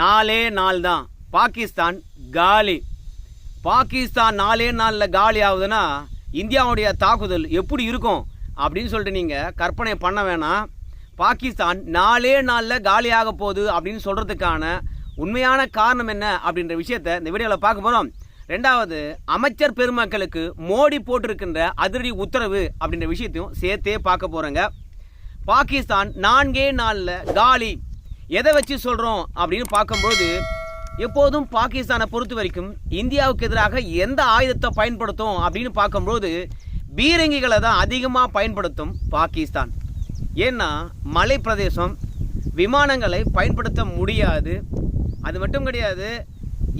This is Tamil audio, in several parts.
நாலே நாள் தான் பாகிஸ்தான் காலி. பாகிஸ்தான் நாலே நாளில் காலி ஆகுதுன்னா இந்தியாவுடைய தாக்குதல் எப்படி இருக்கும்? அப்படின்னு சொல்லிட்டு நீங்கள் கற்பனை பண்ண வேணாம். பாகிஸ்தான் நாலே நாளில் காலியாக போகுது அப்படின்னு சொல்கிறதுக்கான உண்மையான காரணம் என்ன அப்படின்ற விஷயத்தை இந்த வீடியோவில் பார்க்க போகிறோம் ரெண்டாவது அமைச்சர் பெருமக்களுக்கு மோடி போட்டிருக்கின்ற அதிரடி உத்தரவு அப்படின்ற விஷயத்தையும் சேர்த்தே பார்க்க போகிறோங்க பாகிஸ்தான் நான்கே நாளில் காலி. எதை வச்சு சொல்கிறோம் அப்படின்னு பார்க்கும்போது எப்போதும் பாகிஸ்தானை பொறுத்த வரைக்கும் இந்தியாவுக்கு எதிராக எந்த ஆயுதத்தை பயன்படுத்தும் அப்படின்னு பார்க்கும்போது பீரங்கிகளை தான் அதிகமாக பயன்படுத்தும் பாகிஸ்தான். ஏன்னா மலை பிரதேசம் விமானங்களை பயன்படுத்த முடியாது. அது மட்டும் கிடையாது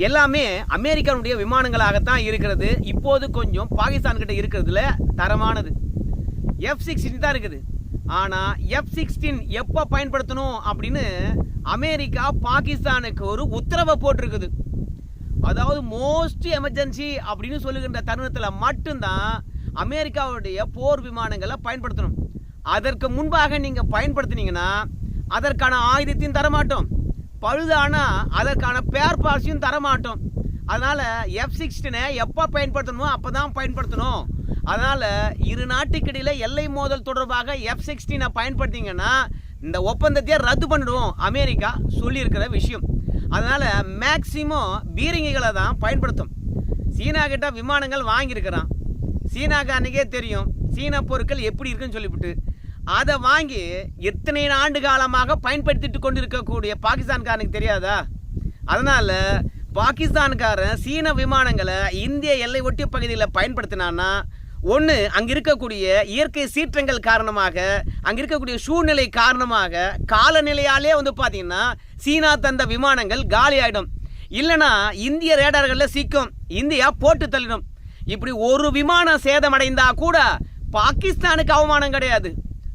எல்லாமே அமெரிக்காவுடைய விமானங்களாகத்தான் இருக்கிறது. இப்போது கொஞ்சம் பாகிஸ்தான்கிட்ட இருக்கிறதுல தரமானது. எஃப் சிக்ஸ்டின் தான் இருக்குது. ஆனால் எஃப் சிக்ஸ்டீன் எப்போ பயன்படுத்தணும் அப்படின்னு அமெரிக்கா பாகிஸ்தானுக்கு ஒரு உத்தரவை போட்டிருக்குது. அதாவது மோஸ்ட் எமர்ஜென்சி அப்படின்னு சொல்லுகின்ற தருணத்தில் மட்டும்தான் அமெரிக்காவுடைய போர் விமானங்களை பயன்படுத்தணும். அதற்கு முன்பாக நீங்கள் பயன்படுத்தினீங்கன்னா அதற்கான ஆயுதத்தையும் தரமாட்டோம். பழுதானா அதற்கான பேர் பார்ட்ஸையும் தரமாட்டோம். அதனால் எஃப் சிக்ஸ்டீனை எப்போ பயன்படுத்தணுமோ அப்போ தான் பயன்படுத்தணும். அதனால் இரு நாட்டுக்கிடையில் எல்லை மோதல் தொடர்பாக எஃப் சிக்ஸ்டீனை பயன்படுத்திங்கன்னா இந்த ஒப்பந்தத்தையே ரத்து பண்ணிடுவோம். அமெரிக்கா சொல்லியிருக்கிற விஷயம். அதனால் மேக்சிமம் பீரங்கிகளை தான் பயன்படுத்தும். சீனா கிட்ட விமானங்கள் வாங்கியிருக்கிறான். சீனாக்கு அன்றைக்கே தெரியும். சீன பொருட்கள் எப்படி இருக்குன்னு சொல்லிவிட்டு. அதை வாங்கி எத்தனை ஆண்டு காலமாக பயன்படுத்திட்டு கொண்டிருக்கக்கூடிய பாகிஸ்தான்காரனுக்கு தெரியாதா? அதனால் பாகிஸ்தான்காரன் சீன விமானங்களை இந்திய எல்லை ஒட்டிய பகுதியில் பயன்படுத்தினான்னா ஒன்று அங்கே இருக்கக்கூடிய இயற்கை சீற்றங்கள் காரணமாக அங்கே இருக்கக்கூடிய சூழ்நிலை காரணமாக காலநிலையாலே வந்து பார்த்தீங்கன்னா சீனா தந்த விமானங்கள் காலி ஆகிடும் இல்லைனா இந்திய ரேடார்களில் சிக்கும் இந்தியா போட்டு தள்ளிடும். இப்படி ஒரு விமானம் சேதமடைந்தால் கூட பாகிஸ்தானுக்கு அவமானம் கிடையாது.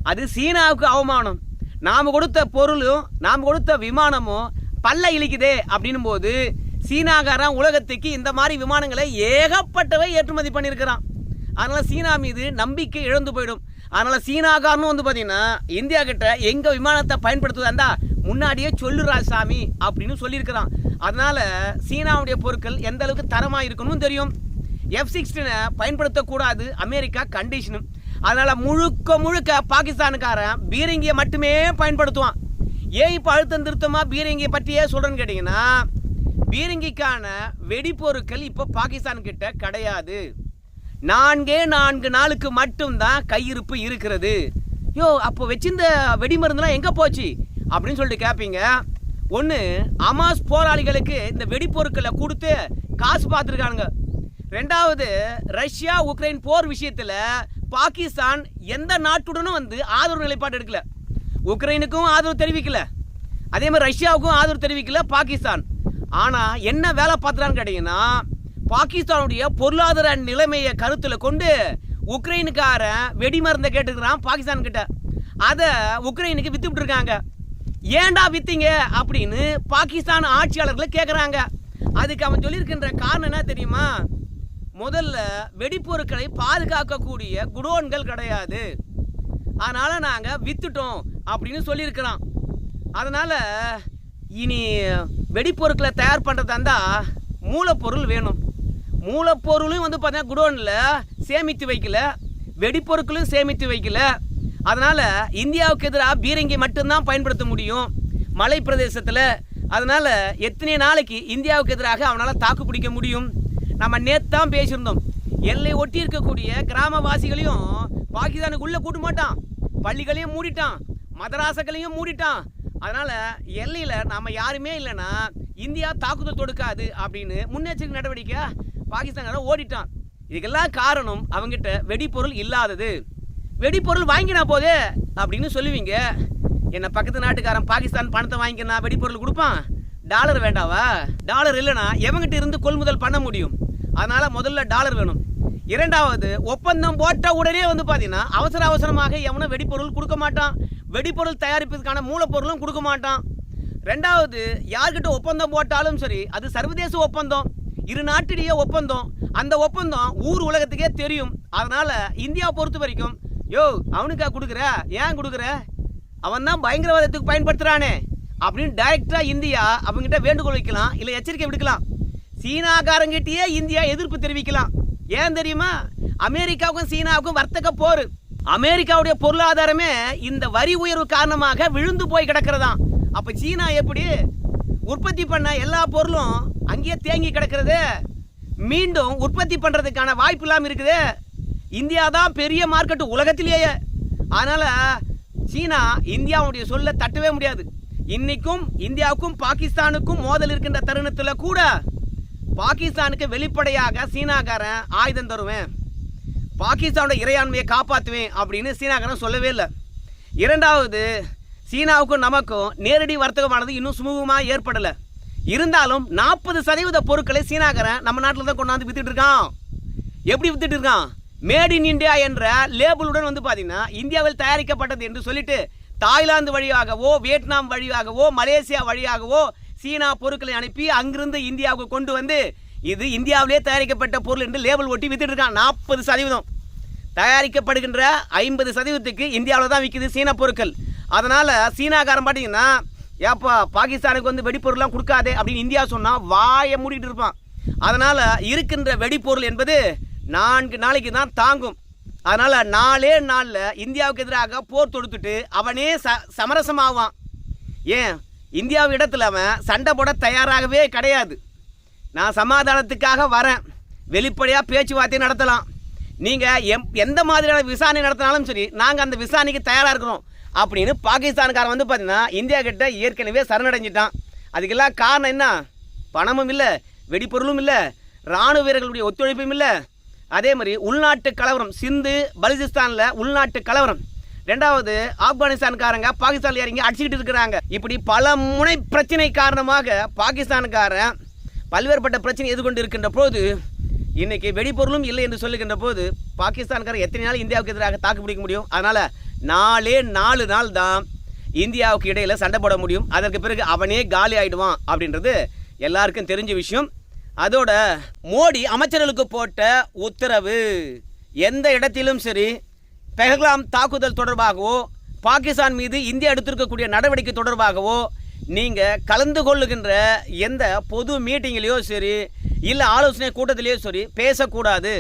அது சீனாவுக்கு அவமானம். நாம் கொடுத்த பொருளும் நாம் கொடுத்த விமானமும் பல்ல இழிக்குதே அப்படின்னும் போது சீனாக்காரன் உலகத்துக்கு இந்த மாதிரி விமானங்களை ஏகப்பட்டவை ஏற்றுமதி பண்ணியிருக்கிறான். அதனால் சீனா மீது நம்பிக்கை இழந்து போயிடும். அதனால் சீனாக்காரனும் வந்து பார்த்தீங்கன்னா இந்தியா கிட்ட எங்கள் விமானத்தை பயன்படுத்துவதா முன்னாடியே சொல்லுறா சாமி அப்படின்னு சொல்லியிருக்கிறான். அதனால் சீனாவுடைய பொருட்கள் எந்த அளவுக்கு தரமாக இருக்கணும் தெரியும். எஃப் சிக்ஸ்டீனை பயன்படுத்தக்கூடாது அமெரிக்கா கண்டிஷனும் அதனால் முழுக்க முழுக்க பாகிஸ்தானுக்காரன் பீரங்கியை மட்டுமே பயன்படுத்துவான். ஏன் இப்போ அழுத்தம் திருத்தமாக பீரங்கியை பற்றியே சொல்கிறேன்னு கேட்டிங்கன்னா பீரங்கிக்கான வெடிப்பொருட்கள் இப்போ பாகிஸ்தான் கிட்ட கிடையாது. நான்கே நான்கு நாளுக்கு மட்டும்தான் கையிருப்பு இருக்கிறது. யோ அப்போ வச்சிருந்த வெடிமருந்துலாம் எங்கே போச்சு? அப்படின்னு சொல்லிட்டு கேட்பீங்க ஒன்று அமாஸ் போராளிகளுக்கு இந்த வெடிப்பொருட்களை கொடுத்து காசு பார்த்துருக்கானுங்க. ரெண்டாவது ரஷ்யா உக்ரைன் போர் விஷயத்தில் பாகிஸ்தான் எந்த நாட்டுடனும் வந்து ஆதரவு நிலைப்பாடு எடுக்கல. உக்ரைனுக்கும் ஆதரவு தெரிவிக்கல. அதே மாதிரி ரஷ்யாவுக்கும் ஆதரவு தெரிவிக்கல பாகிஸ்தான். ஆனால் என்ன வேலை பார்த்துறான்னு கேட்டிங்கன்னா பாகிஸ்தானுடைய பொருளாதார நிலைமையை கருத்தில் கொண்டு உக்ரைனுக்காரன் வெடிமருந்தை கேட்டுக்கிறான் பாகிஸ்தான் கிட்ட. அதை உக்ரைனுக்கு வித்து இருக்காங்க ஏன்டா வித்தீங்க? அப்படின்னு பாகிஸ்தான் ஆட்சியாளர்களை கேட்குறாங்க அதுக்கு அவன் சொல்லியிருக்கின்ற காரணம் என்ன தெரியுமா? முதல்ல வெடிப்பொருட்களை பாதுகாக்கக்கூடிய குடோன்கள் கிடையாது. அதனால் நாங்கள் வித்துட்டோம் அப்படின்னு சொல்லியிருக்கிறான். அதனால் இனி வெடிப்பொருட்களை தயார் பண்ணுறதா இருந்தால் மூலப்பொருள் வேணும். மூலப்பொருளும் வந்து பார்த்தீங்கன்னா குடோனில் சேமித்து வைக்கல வெடிப்பொருட்களும் சேமித்து வைக்கல. அதனால் இந்தியாவுக்கு எதிராக பீரங்கி மட்டும்தான் பயன்படுத்த முடியும் மலை பிரதேசத்தில் அதனால் எத்தனை நாளைக்கு இந்தியாவுக்கு எதிராக அவனால் தாக்கு பிடிக்க முடியும்? நம்ம நேற்று தான் பேசியிருந்தோம். எல்லை ஒட்டி இருக்கக்கூடிய கிராமவாசிகளையும் பாகிஸ்தானுக்கு உள்ளே கூட்ட மாட்டான். பள்ளிகளையும் மூடிட்டான். மதராசகளையும் மூடிட்டான். அதனால் எல்லையில் நம்ம யாருமே இல்லைன்னா இந்தியா தாக்குதல் தொடுக்காது அப்படின்னு முன்னெச்சரிக்கை நடவடிக்கை பாகிஸ்தான்காரன் ஓடிட்டான். இதுக்கெல்லாம் காரணம் அவங்ககிட்ட வெடிப்பொருள் இல்லாதது. வெடிப்பொருள் வாங்கினா போதே அப்படின்னு சொல்லுவீங்க. என்ன பக்கத்து நாட்டுக்காரன் பாகிஸ்தான் பணத்தை வாங்கிக்கினா வெடிப்பொருள் கொடுப்பான். டாலர் வேண்டாவா? டாலர் இல்லைன்னா எவங்கிட்ட இருந்து கொள்முதல் பண்ண முடியும்? அதனால முதல்ல டாலர் வேணும். இரண்டாவது ஒப்பந்தம் போட்ட உடனே வந்து பார்த்தீங்கன்னா அவசர அவசரமாக எவனும் வெடிப்பொருள் கொடுக்க மாட்டான். வெடிப்பொருள் தயாரிப்பதற்கான மூலப்பொருளும் கொடுக்க மாட்டான். ரெண்டாவது யார்கிட்ட ஒப்பந்தம் போட்டாலும் சரி அது சர்வதேச ஒப்பந்தம். இரு நாட்டிலேயே ஒப்பந்தம். அந்த ஒப்பந்தம் ஊர் உலகத்துக்கே தெரியும். அதனால் இந்தியா பொறுத்த வரைக்கும் யோ அவனுக்கா கொடுக்குற? ஏன் கொடுக்குற? அவன் தான் பயங்கரவாதத்துக்கு பயன்படுத்துகிறானே அப்படின்னு டைரக்டாக இந்தியா அவங்ககிட்ட வேண்டுகோள் வைக்கலாம் இல்லை எச்சரிக்கை விடுக்கலாம். சீனாக்காரங்கிட்டயே இந்தியா எதிர்ப்பு தெரிவிக்கலாம். ஏன் தெரியுமா? அமெரிக்காவுக்கும் சீனாவுக்கும் வர்த்தக போர். அமெரிக்காவுடைய பொருளாதாரமே இந்த வரி உயர்வு காரணமாக விழுந்து போய் கிடக்கிறதாம். அப்போ சீனா எப்படி? உற்பத்தி பண்ண எல்லா பொருளும் அங்கேயே தேங்கி கிடக்கிறது. மீண்டும் உற்பத்தி பண்ணுறதுக்கான வாய்ப்பு இல்லாமல் இருக்குது. இந்தியா தான் பெரிய மார்க்கெட் உலகத்திலேயே. அதனால் சீனா இந்தியாவுடைய சொல்ல தட்டவே முடியாது. இன்னைக்கும் இந்தியாவுக்கும் பாகிஸ்தானுக்கும் மோதல் இருக்கின்ற தருணத்தில் கூட பாகிஸ்தானுக்கு வெளிப்படையாக சீனாக்காரன் ஆயுதம் தருவேன். பாகிஸ்தானோட இறையாண்மையை காப்பாற்றுவேன் அப்படின்னு சீனாக்காரன் சொல்லவே இல்லை. இரண்டாவது சீனாவுக்கும் நமக்கும் நேரடி வர்த்தகமானது இன்னும் சுமூகமாக ஏற்படலை. இருந்தாலும் நாற்பது சதவீத பொருட்களை சீனாக்காரன் நம்ம நாட்டில் தான் கொண்டாந்து வித்துட்டு இருக்கான். எப்படி வித்துட்டு இருக்கான்? மேட் இன் இந்தியா என்ற லேபிளுடன் வந்து பார்த்தீங்கன்னா இந்தியாவில் தயாரிக்கப்பட்டது என்று சொல்லிட்டு தாய்லாந்து வழியாகவோ வியட்நாம் வழியாகவோ மலேசியா வழியாகவோ சீனா பொருட்களை அனுப்பி அங்கிருந்து இந்தியாவுக்கு கொண்டு வந்து இது இந்தியாவிலே தயாரிக்கப்பட்ட பொருள் என்று லேபிள் ஒட்டி வித்துட்டு இருக்கான். நாற்பது சதவீதம். தயாரிக்கப்படுகின்ற ஐம்பது சதவீதத்துக்கு இந்தியாவில் தான் விற்கிது சீன பொருட்கள். அதனால் சீனாக்காரன் பார்த்தீங்கன்னா ஏப்பா பாகிஸ்தானுக்கு வந்து வெடிப்பொருள்லாம் கொடுக்காதே அப்படின்னு இந்தியா சொன்னால் வாயை மூடிக்கிட்டு இருப்பான். அதனால் இருக்கின்ற வெடிப்பொருள் என்பது நான்கு நாளைக்கு தான் தாங்கும். அதனால் நாலே நாளில் இந்தியாவுக்கு எதிராக போர் தொடுத்துட்டு அவனே ச சமரசமாவான். ஏன்? இந்தியாவு இடத்துல அவன் சண்டை போட தயாராகவே கிடையாது. நான் சமாதானத்துக்காக வரேன். வெளிப்படையாக பேச்சுவார்த்தை நடத்தலாம். நீங்கள் எம் எந்த மாதிரியான விசாரணை நடத்தினாலும் சரி நாங்கள் அந்த விசாரணைக்கு தயாராக இருக்கிறோம். அப்படின்னு பாகிஸ்தான்காரன் வந்து பார்த்தீங்கன்னா இந்தியா கிட்ட ஏற்கனவே சரணடைஞ்சிட்டான். அதுக்கெல்லாம் காரணம் என்ன? பணமும் இல்லை வெடிப்பொருளும் இல்லை இராணுவ வீரர்களுடைய ஒத்துழைப்பும் இல்லை. அதே மாதிரி உள்நாட்டு கலவரம் சிந்து பலுசிஸ்தானில் உள்நாட்டு கலவரம். ரெண்டாவது ஆப்கானிஸ்தான்காரங்க பாகிஸ்தான்ல இறங்கி அடிச்சுக்கிட்டு இருக்கிறாங்க. இப்படி பல முனை பிரச்சனை காரணமாக பாகிஸ்தானுக்காரன் பல்வேறுபட்ட பிரச்சனை எதிர்கொண்டு இருக்கின்ற போது இன்னைக்கு வெடிப்பொருளும் இல்லை என்று சொல்லுகின்ற போது பாகிஸ்தான்காரன் எத்தனை நாள் இந்தியாவுக்கு எதிராக தாக்கு பிடிக்க முடியும்? அதனால் நாலே நாலு நாள் தான் இந்தியாவுக்கு இடையில் சண்டை போட முடியும். அதற்கு பிறகு அவனே காலி ஆகிடுவான் அப்படின்றது எல்லாருக்கும் தெரிஞ்ச விஷயம். அதோட மோடி அமைச்சர்களுக்கு போட்ட உத்தரவு எந்த இடத்திலும் சரி பெஹ்லாம் தாக்குதல் தொடர்பாகவோ பாகிஸ்தான் மீது இந்தியா எடுத்திருக்கக்கூடிய நடவடிக்கை தொடர்பாகவோ நீங்கள் கலந்து கொள்ளுகின்ற எந்த பொது மீட்டிங்லேயோ சரி இல்லை ஆலோசனை கூட்டத்திலேயோ சரி பேசக்கூடாது.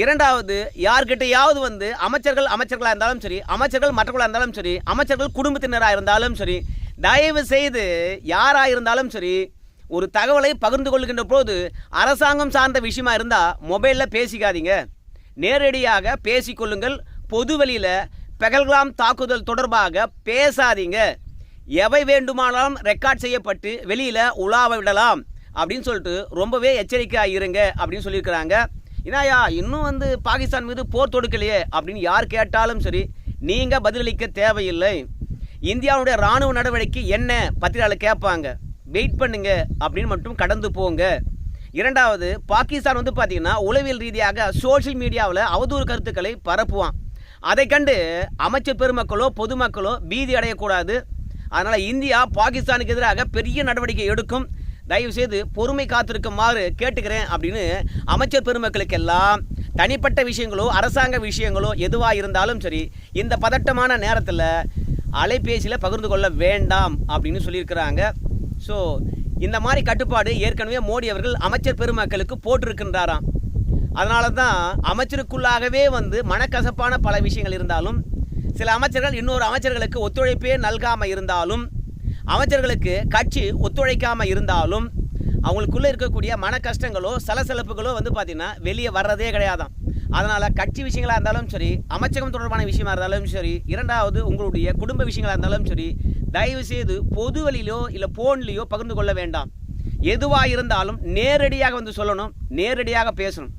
இரண்டாவது யார்கிட்டையாவது வந்து அமைச்சர்கள் அமைச்சர்களாக இருந்தாலும் சரி அமைச்சர்கள் மற்றவர்களாக இருந்தாலும் சரி அமைச்சர்கள் குடும்பத்தினராக இருந்தாலும் சரி தயவு செய்து யாராக இருந்தாலும் சரி ஒரு தகவலை பகிர்ந்து கொள்கின்ற போது அரசாங்கம் சார்ந்த விஷயமா இருந்தால் மொபைலில் பேசிக்காதீங்க. நேரடியாக பேசிக்கொள்ளுங்கள் பொதுவெளியில் பெகல்காம் தாக்குதல் தொடர்பாக பேசாதீங்க. எவை வேண்டுமானாலும் ரெக்கார்ட் செய்யப்பட்டு வெளியில் உலாவ விடலாம் அப்படின்னு சொல்லிட்டு ரொம்பவே எச்சரிக்கையாக இருங்க அப்படின்னு சொல்லியிருக்கிறாங்க. இனாயா இன்னும் வந்து பாகிஸ்தான் மீது போர் தொடுக்கலையே அப்படின்னு யார் கேட்டாலும் சரி நீங்கள் பதிலளிக்க தேவையில்லை. இந்தியாவுடைய ராணுவ நடவடிக்கை என்ன? பத்திரிகையாளர் கேட்பாங்க. வெயிட் பண்ணுங்க அப்படின்னு மட்டும் கடந்து போங்க. இரண்டாவது பாகிஸ்தான் வந்து பார்த்தீங்கன்னா உளவியல் ரீதியாக சோஷியல் மீடியாவில் அவதூறு கருத்துக்களை பரப்புவான். அதை கண்டு அமைச்சர் பெருமக்களோ பொதுமக்களோ பீதி அடையக்கூடாது. அதனால் இந்தியா பாகிஸ்தானுக்கு எதிராக பெரிய நடவடிக்கை எடுக்கும். தயவு செய்து பொறுமை காத்திருக்குமாறு கேட்டுக்கிறேன் அப்படின்னு அமைச்சர் பெருமக்களுக்கெல்லாம் தனிப்பட்ட விஷயங்களோ அரசாங்க விஷயங்களோ எதுவாக இருந்தாலும் சரி இந்த பதட்டமான நேரத்தில் அலைபேசியில் பகிர்ந்து கொள்ள வேண்டாம் அப்படின்னு சொல்லியிருக்கிறாங்க. ஸோ இந்த மாதிரி கட்டுப்பாடு ஏற்கனவே மோடி அவர்கள் அமைச்சர் பெருமக்களுக்கு போட்டிருக்கின்றாராம். அதனால தான் அமைச்சருக்குள்ளாகவே வந்து மனக்கசப்பான பல விஷயங்கள் இருந்தாலும் சில அமைச்சர்கள் இன்னொரு அமைச்சர்களுக்கு ஒத்துழைப்பே நல்காமல் இருந்தாலும் அமைச்சர்களுக்கு கட்சி ஒத்துழைக்காமல் இருந்தாலும் அவங்களுக்குள்ளே இருக்கக்கூடிய மன கஷ்டங்களோ சலசலப்புகளோ வந்து பார்த்திங்கன்னா வெளியே வர்றதே கிடையாதான் அதனால் கட்சி விஷயங்களாக இருந்தாலும் சரி அமைச்சகம் தொடர்பான விஷயமா இருந்தாலும் சரி இரண்டாவது உங்களுடைய குடும்ப விஷயங்களாக இருந்தாலும் சரி தயவு செய்து பொது வழியிலோ இல்லை ஃபோன்லேயோ பகிர்ந்து கொள்ள வேண்டாம். எதுவாக இருந்தாலும் நேரடியாக வந்து சொல்லணும் நேரடியாக பேசணும்.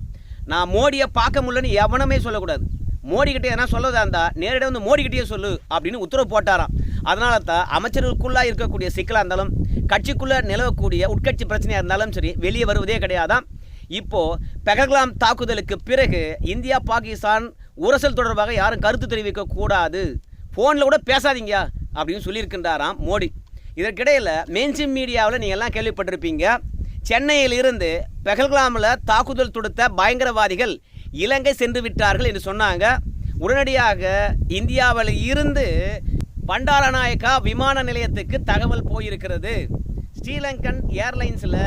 நான் மோடியை பார்க்க முடியலன்னு எவனமே சொல்லக்கூடாது. மோடிக்கிட்டே எதனா சொல்லதா இருந்தால் நேரடியாக வந்து மோடிக்கிட்டேயே சொல்லு அப்படின்னு உத்தரவு போட்டாராம். அதனால தான் அமைச்சர்களுக்குள்ளாக இருக்கக்கூடிய சிக்கலாக இருந்தாலும் கட்சிக்குள்ளே நிலவக்கூடிய உட்கட்சி பிரச்சனையாக இருந்தாலும் சரி வெளியே வருவதே கிடையாதான் இப்போது பெகல்காம் தாக்குதலுக்கு பிறகு இந்தியா பாகிஸ்தான் உரசல் தொடர்பாக யாரும் கருத்து தெரிவிக்க கூடாது. ஃபோனில் கூட பேசாதீங்க அப்படின்னு சொல்லியிருக்கின்றாராம் மோடி. இதற்கிடையில் மெயின்ஸ்ட்ரீம் மீடியாவில் நீங்கள் எல்லாம் கேள்விப்பட்டிருப்பீங்க. சென்னையில் இருந்து பெகல்காமில் தாக்குதல் தொடுத்த பயங்கரவாதிகள் இலங்கை சென்று விட்டார்கள் என்று சொன்னாங்க. உடனடியாக இந்தியாவில் இருந்து பண்டாரநாயக்கா விமான நிலையத்துக்கு தகவல் போயிருக்கிறது. ஸ்ரீலங்கன் ஏர்லைன்ஸில்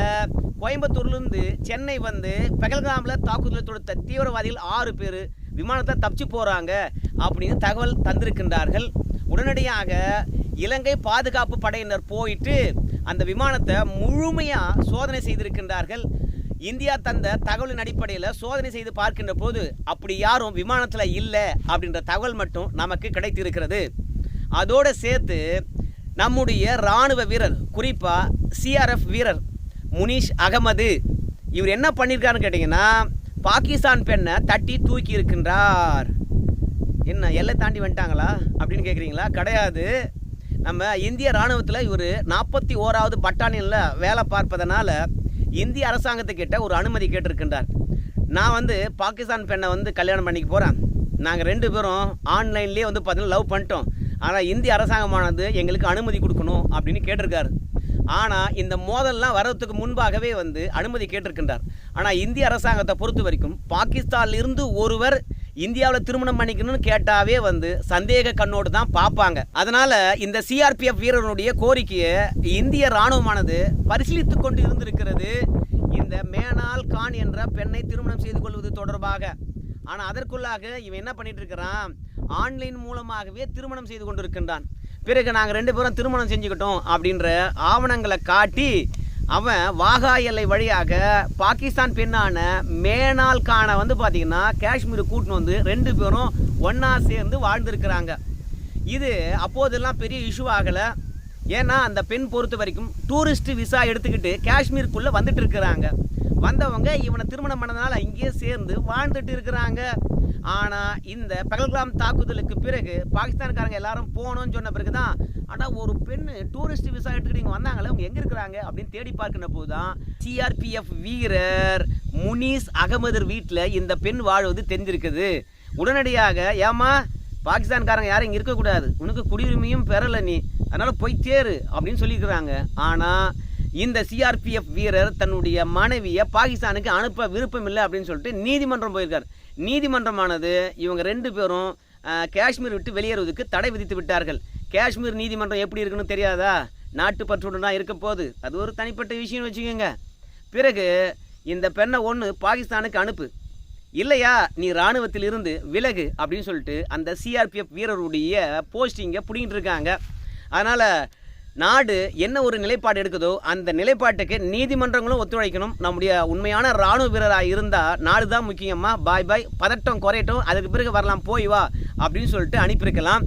கோயம்புத்தூர்லேருந்து சென்னை வந்து பெகல்காமில் தாக்குதலை தொடுத்த தீவிரவாதிகள் ஆறு பேர் விமானத்தை தப்பிச்சு போகிறாங்க அப்படின்னு தகவல் தந்திருக்கின்றார்கள். உடனடியாக இலங்கை பாதுகாப்பு படையினர் போயிட்டு அந்த விமானத்தை முழுமையாக சோதனை செய்திருக்கின்றார்கள். இந்தியா தந்த தகவலின் அடிப்படையில் சோதனை செய்து பார்க்கின்ற போது அப்படி யாரும் விமானத்தில் இல்லை அப்படின்ற தகவல் மட்டும் நமக்கு கிடைத்திருக்கிறது. அதோடு சேர்த்து நம்முடைய இராணுவ வீரர் குறிப்பாக சிஆர்எஃப் வீரர் முனீஷ் அகமது இவர் என்ன பண்ணியிருக்காருன்னு கேட்டிங்கன்னா பாகிஸ்தான் பெண்ணை தட்டி தூக்கி இருக்கின்றார். என்ன எல்லை தாண்டி வந்துட்டாங்களா? அப்படின்னு கேட்குறீங்களா கிடையாது. நம்ம இந்திய இராணுவத்தில் இவர் நாற்பத்தி ஓராவது பட்டாலியனில் வேலை பார்ப்பதனால இந்திய அரசாங்கத்துக்கிட்ட ஒரு அனுமதி கேட்டிருக்கின்றார். நான் வந்து பாகிஸ்தான் பெண்ணை வந்து கல்யாணம் பண்ணிக்க போகிறேன் நாங்கள் ரெண்டு பேரும் ஆன்லைன்லேயே வந்து பார்த்தீங்கன்னா லவ் பண்ணிட்டோம். ஆனால் இந்திய அரசாங்கமானது எங்களுக்கு அனுமதி கொடுக்கணும் அப்படின்னு கேட்டிருக்காரு. ஆனால் இந்த மோதல்லாம் வர்றதுக்கு முன்பாகவே வந்து அனுமதி கேட்டிருக்கின்றார். ஆனால் இந்திய அரசாங்கத்தை பொறுத்த வரைக்கும் பாகிஸ்தான்ல இருந்து ஒருவர் இந்தியாவில் திருமணம் பண்ணிக்கணும்னு கேட்டாவே வந்து சந்தேக கண்ணோடு தான் பார்ப்பாங்க. அதனால இந்த சிஆர்பிஎஃப் வீரனுடைய கோரிக்கையை இந்திய இராணுவமானது பரிசீலித்து கொண்டு இருந்திருக்கிறது. இந்த மேனால் கான் என்ற பெண்ணை திருமணம் செய்து கொள்வது தொடர்பாக. ஆனால் அதற்குள்ளாக இவன் என்ன பண்ணிட்டு இருக்கிறான் ஆன்லைன் மூலமாகவே திருமணம் செய்து கொண்டிருக்கின்றான். பிறகு நாங்கள் ரெண்டு பேரும் திருமணம் செஞ்சுக்கிட்டோம் அப்படின்ற ஆவணங்களை காட்டி அவன் வாகா எல்லை வழியாக பாகிஸ்தான் பெண்ணான மேனால் கான வந்து பார்த்தீங்கன்னா காஷ்மீர் கூட்டின்னு வந்து ரெண்டு பேரும் ஒன்றா சேர்ந்து வாழ்ந்திருக்கிறாங்க. இது அப்போதெல்லாம் பெரிய இஷ்யூ ஆகலை. ஏன்னா அந்த பெண் பொறுத்த வரைக்கும் டூரிஸ்ட் விசா எடுத்துக்கிட்டு காஷ்மீருக்குள்ளே வந்துட்டு இருக்கிறாங்க வந்தவங்க இவனை திருமணம் பண்ணதுனால இங்கேயே சேர்ந்து வாழ்ந்துட்டு இருக்கிறாங்க. ஆனால் இந்த பகல்காம் தாக்குதலுக்கு பிறகு பாகிஸ்தான்காரங்க எல்லாரும் போகணும்னு சொன்ன பிறகு தான் ஆனால் ஒரு பெண் டூரிஸ்ட் விசா எடுத்துக்கிட்டு இங்கே வந்தாங்களே அவங்க எங்கே இருக்கிறாங்க அப்படின்னு தேடி பார்க்கின்ற போது தான் சிஆர்பிஎஃப் வீரர் முனீஸ் அகமது வீட்டில் இந்த பெண் வாழ்வது தெரிஞ்சிருக்குது. உடனடியாக ஏமா பாகிஸ்தான்காரங்க யாரும் இங்கே இருக்கக்கூடாது. உனக்கு குடியுரிமையும் பெறலை நீ. அதனால் போய் தேரு அப்படின்னு சொல்லியிருக்கிறாங்க. ஆனால் இந்த சிஆர்பிஎஃப் வீரர் தன்னுடைய மனைவியை பாகிஸ்தானுக்கு அனுப்ப விருப்பம் இல்லை அப்படின்னு சொல்லிட்டு நீதிமன்றம் போயிருக்கார். நீதிமன்றமானது இவங்க ரெண்டு பேரும் காஷ்மீர் விட்டு வெளியேறுவதற்கு தடை விதித்து விட்டார்கள். காஷ்மீர் நீதிமன்றம் எப்படி இருக்குன்னு தெரியாதா? நாட்டுப்பற்றுடன் தான் இருக்க போகுது. அது ஒரு தனிப்பட்ட விஷயம்னு வச்சுக்கோங்க. பிறகு இந்த பெண்ணை ஒன்று பாகிஸ்தானுக்கு அனுப்பு. இல்லையா நீ இராணுவத்தில் இருந்து விலகு அப்படின்னு சொல்லிட்டு அந்த சிஆர்பிஎஃப் வீரருடைய போஸ்டிங்கை பிடிங்கிட்டு இருக்காங்க. அதனால் நாடு என்ன ஒரு நிலைப்பாடு எடுக்குதோ அந்த நிலைப்பாட்டுக்கு நீதிமன்றங்களும் ஒத்துழைக்கணும். நம்முடைய உண்மையான இராணுவ வீரராக இருந்தால் நாடு தான் முக்கியமாக பாய் பாய் பதட்டம் குறையட்டும். அதுக்கு பிறகு வரலாம் போய் வா அப்படின்னு சொல்லிட்டு அனுப்பியிருக்கலாம்.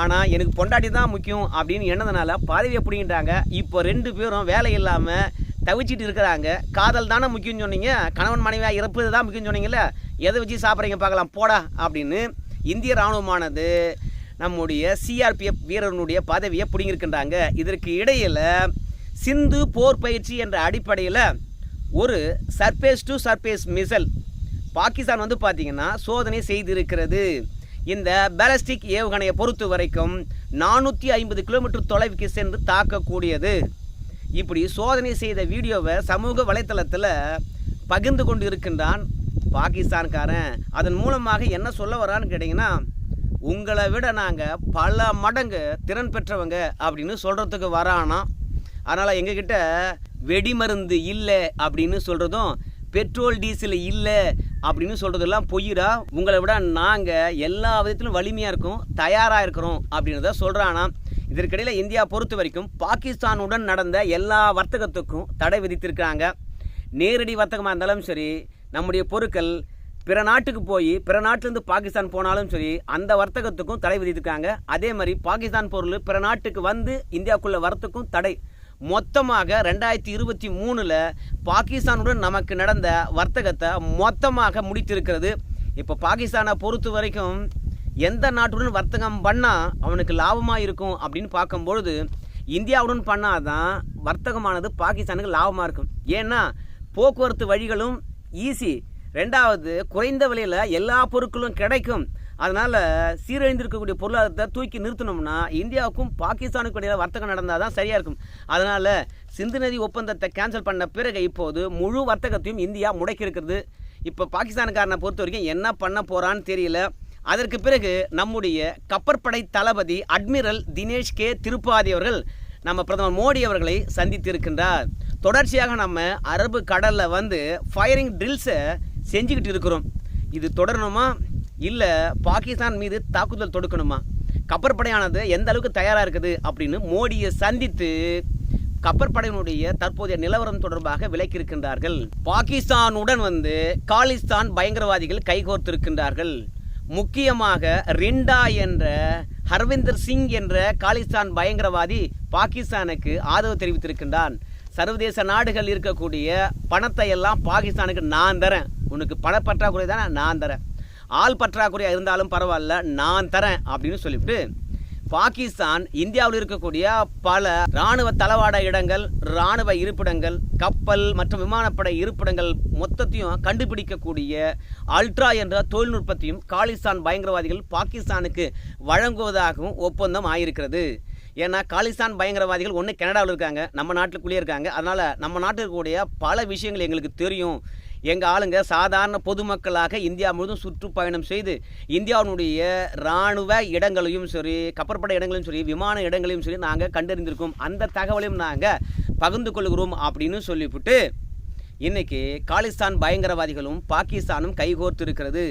ஆனால் எனக்கு பொண்டாட்டி தான் முக்கியம் அப்படின்னு என்னதுனால பதவியை பிடிங்கிட்டாங்க இப்போ ரெண்டு பேரும் வேலை இல்லாமல் தவிச்சிட்டு இருக்கிறாங்க. காதல் தானே முக்கியம்னு சொன்னீங்க. கணவன் மனைவியாக இறப்பது தான் முக்கியம்னு சொன்னீங்கல்ல. எதை வச்சு சாப்பிட்றீங்க பார்க்கலாம். போடா அப்படின்னு இந்திய இராணுவமானது நம்முடைய சிஆர்பிஎஃப் வீரனுடைய பதவியை பிடிங்கிருக்கின்றாங்க இதற்கு இடையில் சிந்து போர் பயிற்சி என்ற அடிப்படையில் ஒரு surface to surface missile Pakistan வந்து பார்த்திங்கன்னா சோதனை செய்திருக்கிறது. இந்த பேலஸ்டிக் ஏவுகணையை பொறுத்த வரைக்கும் நானூற்றி ஐம்பது கிலோமீட்டர் தொலைவுக்கு சென்று தாக்கக்கூடியது. இப்படி சோதனை செய்த வீடியோவை சமூக வலைத்தளத்தில் பகிர்ந்து கொண்டு இருக்கின்றான் பாகிஸ்தான்காரன். அதன் மூலமாக என்ன சொல்ல வரான்னு கேட்டிங்கன்னா உங்களை விட நாங்கள் பல மடங்கு திறன் பெற்றவங்க அப்படின்னு சொல்கிறதுக்கு வரானா. அதனால் எங்ககிட்ட வெடிமருந்து இல்லை அப்படின்னு சொல்கிறதும் பெட்ரோல் டீசல் இல்லை அப்படின்னு சொல்கிறதெல்லாம் பொய்யிடா. உங்களை விட நாங்கள் எல்லா விதத்திலும் வலிமையாக இருக்கோம் தயாராக இருக்கிறோம் அப்படின்றத சொல்கிறானா இதற்கிடையில் இந்தியா பொறுத்த வரைக்கும் பாகிஸ்தானுடன் நடந்த எல்லா வர்த்தகத்துக்கும் தடை விதித்திருக்காங்க நேரடி வர்த்தகமாக இருந்தாலும் சரி நம்முடைய பொருட்கள் பிற நாட்டுக்கு போய் பிற நாட்டிலேருந்து பாகிஸ்தான் போனாலும் சரி அந்த வர்த்தகத்துக்கும் தடை விதித்திருக்காங்க. அதே மாதிரி பாகிஸ்தான் பொருள் பிற நாட்டுக்கு வந்து இந்தியாவுக்குள்ளே வரத்துக்கும் தடை. மொத்தமாக ரெண்டாயிரத்தி இருபத்தி மூணில் பாகிஸ்தானுடன் நமக்கு நடந்த வர்த்தகத்தை மொத்தமாக முடித்திருக்கிறது. இப்போ பாகிஸ்தானை பொறுத்த வரைக்கும் எந்த நாட்டுடன் வர்த்தகம் பண்ணால் அவனுக்கு லாபமாக இருக்கும் அப்படின்னு பார்க்கும்பொழுது இந்தியாவுடன் பண்ணால் தான் வர்த்தகமானது பாகிஸ்தானுக்கு லாபமாக இருக்கும். ஏன்னா போக்குவரத்து வழிகளும் ஈஸி ரெண்டாவது குறைந்த விலையில் எல்லா பொருட்களும் கிடைக்கும். அதனால் சீரழிந்திருக்கக்கூடிய பொருளாதாரத்தை தூக்கி நிறுத்தணும்னா இந்தியாவுக்கும் பாகிஸ்தானுக்கும் இடையில வர்த்தகம் நடந்தால் தான் சரியாக இருக்கும். அதனால் சிந்து நதி ஒப்பந்தத்தை கேன்சல் பண்ண பிறகு இப்போது முழு வர்த்தகத்தையும் இந்தியா முடக்கி இருக்கிறது. இப்போ பாகிஸ்தானுக்காரனை பொறுத்த வரைக்கும் என்ன பண்ண போகிறான்னு தெரியல. அதற்கு பிறகு நம்முடைய கப்பற்படை தளபதி அட்மிரல் தினேஷ் கே திருப்பாதி அவர்கள் நம்ம பிரதமர் மோடி அவர்களை சந்தித்திருக்கின்றார். தொடர்ச்சியாக நம்ம அரபு கடலில் வந்து ஃபயரிங் ட்ரில்ஸை செஞ்சுக்கிட்டு இருக்கிறோம். இது தொடரணுமா? இல்லை பாகிஸ்தான் மீது தாக்குதல் தொடுக்கணுமா? கப்பற்படையானது எந்த அளவுக்கு தயாராக இருக்குது அப்படின்னு மோடியை சந்தித்து கப்பற்படையினுடைய தற்போதைய நிலவரம் தொடர்பாக விலக்கியிருக்கின்றார்கள் பாகிஸ்தானுடன் வந்து காலிஸ்தான் பயங்கரவாதிகள் கைகோர்த்திருக்கின்றார்கள். முக்கியமாக ரிண்டா என்ற ஹர்விந்தர் சிங் என்ற காலிஸ்தான் பயங்கரவாதி பாகிஸ்தானுக்கு ஆதரவு தெரிவித்திருக்கின்றான். சர்வதேச நாடுகள் இருக்கக்கூடிய பணத்தை எல்லாம் பாகிஸ்தானுக்கு நான் தரேன். உனக்கு பணப்பற்றாக்குறை தானே? நான் தரேன். ஆள் பற்றாக்குறையாக இருந்தாலும் பரவாயில்ல நான் தரேன் அப்படின்னு சொல்லிவிட்டு பாகிஸ்தான் இந்தியாவில் இருக்கக்கூடிய பல இராணுவ தளவாட இடங்கள் இராணுவ இருப்பிடங்கள் கப்பல் மற்றும் விமானப்படை இருப்பிடங்கள் மொத்தத்தையும் கண்டுபிடிக்கக்கூடிய அல்ட்ரா என்ற தொழில்நுட்பத்தையும் காலிஸ்தான் பயங்கரவாதிகள் பாகிஸ்தானுக்கு வழங்குவதாகவும் ஒப்பந்தம் ஆயிருக்கிறது. ஏன்னா காலிஸ்தான் பயங்கரவாதிகள் ஒன்று கனடாவில் இருக்காங்க நம்ம நாட்டுக்குள்ளேயே இருக்காங்க. அதனால் நம்ம நாட்டில் இருக்கக்கூடிய பல விஷயங்கள் எங்களுக்கு தெரியும். எங்கள் ஆளுங்க சாதாரண பொதுமக்களாக இந்தியா முழுவதும் சுற்றுப்பயணம் செய்து இந்தியாவினுடைய இராணுவ இடங்களையும் சரி கப்பற்படை இடங்களையும் சரி விமான இடங்களையும் சரி நாங்கள் கண்டறிந்திருக்கோம். அந்த தகவலையும் நாங்கள் பகிர்ந்து கொள்கிறோம் அப்படின்னு சொல்லிவிட்டு இன்னைக்கு காலிஸ்தான் பயங்கரவாதிகளும் பாகிஸ்தானும் கைகோர்த்து இருக்கிறது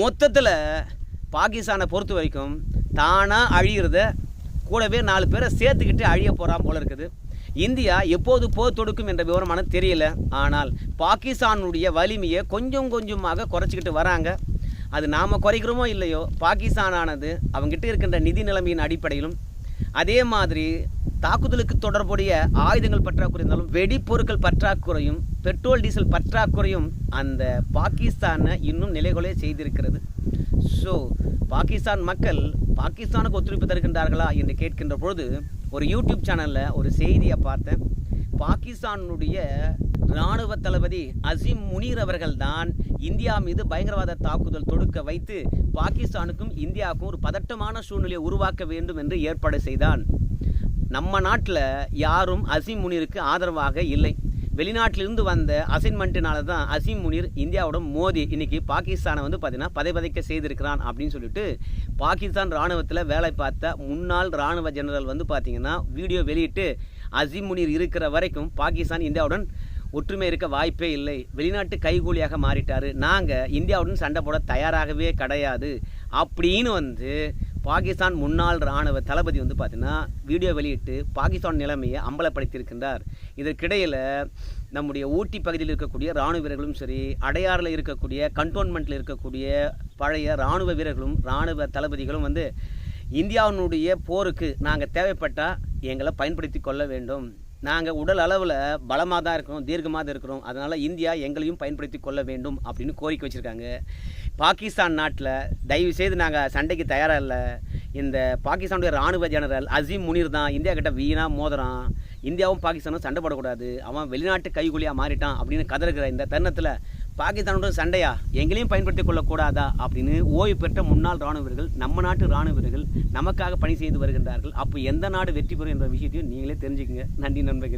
மொத்தத்தில் பாகிஸ்தானை பொறுத்த வரைக்கும் தானாக அழிகிறத கூடவே நாலு பேரை சேர்த்துக்கிட்டு அழிய போகிறான் போல இருக்குது. இந்தியா எப்போது போர் தொடுக்கும் என்ற விவரமான தெரியல. ஆனால் பாகிஸ்தானுடைய வலிமையை கொஞ்சம் கொஞ்சமாக குறைச்சிக்கிட்டு வராங்க. அது நாம் குறைக்கிறோமோ இல்லையோ பாகிஸ்தானானது அவங்ககிட்ட இருக்கின்ற நிதி நிலைமையின் அடிப்படையிலும் அதே மாதிரி தாக்குதலுக்கு தொடர்புடைய ஆயுதங்கள் பற்றாக்குறை இருந்தாலும் வெடிப்பொருட்கள் பற்றாக்குறையும் பெட்ரோல் டீசல் பற்றாக்குறையும் அந்த பாகிஸ்தானை இன்னும் நிலைகொலை செய்திருக்கிறது. ஸோ பாகிஸ்தான் மக்கள் பாகிஸ்தானுக்கு ஒத்துழைப்பு தருகின்றார்களா என்று கேட்கின்ற பொழுது ஒரு யூடியூப் சேனலில் ஒரு செய்தியை பார்த்தேன். பாகிஸ்தானுடைய இராணுவ தளபதி அசீம் முனீர் அவர்கள் தான் இந்தியா மீது பயங்கரவாத தாக்குதல் தொடுக்க வைத்து பாகிஸ்தானுக்கும் இந்தியாவுக்கும் ஒரு பதட்டமான சூழ்நிலையை உருவாக்க வேண்டும் என்று ஏற்பாடு செய்தான். நம்ம நாட்டில் யாரும் அசீம் முனீருக்கு ஆதரவாக இல்லை. வெளிநாட்டிலிருந்து வந்த அசைன்மெண்ட்டினால தான் அசீம் முனீர் இந்தியாவோட மோதி இன்னைக்கு பாகிஸ்தானை வந்து பார்த்தீங்கன்னா பதைபதைக்க செய்திருக்கிறான் அப்படின்னு சொல்லிட்டு பாகிஸ்தான் ராணுவத்தில் வேலை பார்த்த முன்னாள் ராணுவ ஜெனரல் வந்து பார்த்தீங்கன்னா வீடியோ வெளியிட்டு அசீம் முனிர் இருக்கிற வரைக்கும் பாகிஸ்தான் இந்தியாவுடன் ஒற்றுமை இருக்க வாய்ப்பே இல்லை. வெளிநாட்டு கைகூலியாக மாறிட்டார். நாங்கள் இந்தியாவுடன் சண்டை போட தயாராகவே கிடையாது. அப்படின்னு வந்து பாகிஸ்தான் முன்னாள் இராணுவ தளபதி வந்து பார்த்தீங்கன்னா வீடியோ வெளியிட்டு பாகிஸ்தான் நிலைமையை அம்பலப்படுத்தியிருக்கின்றார். இதற்கிடையில் நம்முடைய ஊட்டி பகுதியில் இருக்கக்கூடிய இராணுவ வீரர்களும் சரி அடையாறில் இருக்கக்கூடிய கண்டோன்மெண்ட்டில் இருக்கக்கூடிய பழைய இராணுவ வீரர்களும் இராணுவ தளபதிகளும் வந்து இந்தியாவினுடைய போருக்கு நாங்கள் தேவைப்பட்டால் எங்களை பயன்படுத்தி கொள்ள வேண்டும். நாங்கள் உடல் அளவில் பலமாக தான் இருக்கிறோம் தீர்க்கமாக தான் இருக்கிறோம். அதனால் இந்தியா எங்களையும் பயன்படுத்தி கொள்ள வேண்டும் அப்படின்னு கோரிக்கை வச்சுருக்காங்க. பாகிஸ்தான் நாட்டில் தயவு செய்து நாங்கள் சண்டைக்கு தயாராக இல்லை. இந்த பாகிஸ்தானுடைய ராணுவ ஜெனரல் அசீம் முனீர் தான் இந்தியா கிட்ட வீணாக மோதுறான். இந்தியாவும் பாகிஸ்தானும் சண்டை போடக்கூடாது. அவன் வெளிநாட்டு கைகூலியாக மாறிட்டான் அப்படின்னு கதறுகிற இந்த தருணத்தில் பாகிஸ்தானோட சண்டையா? எங்களையும் பயன்படுத்திக் கொள்ளக்கூடாதா? அப்படின்னு ஓய்வு பெற்ற முன்னாள் ராணுவ வீரர்கள் நம்ம நாட்டு ராணுவ வீரர்கள் நமக்காக பணி செய்து வருகின்றார்கள். அப்போ எந்த நாடு வெற்றி பெறும் என்ற விஷயத்தையும் நீங்களே தெரிஞ்சுக்கங்க. நன்றி நண்பர்கள்.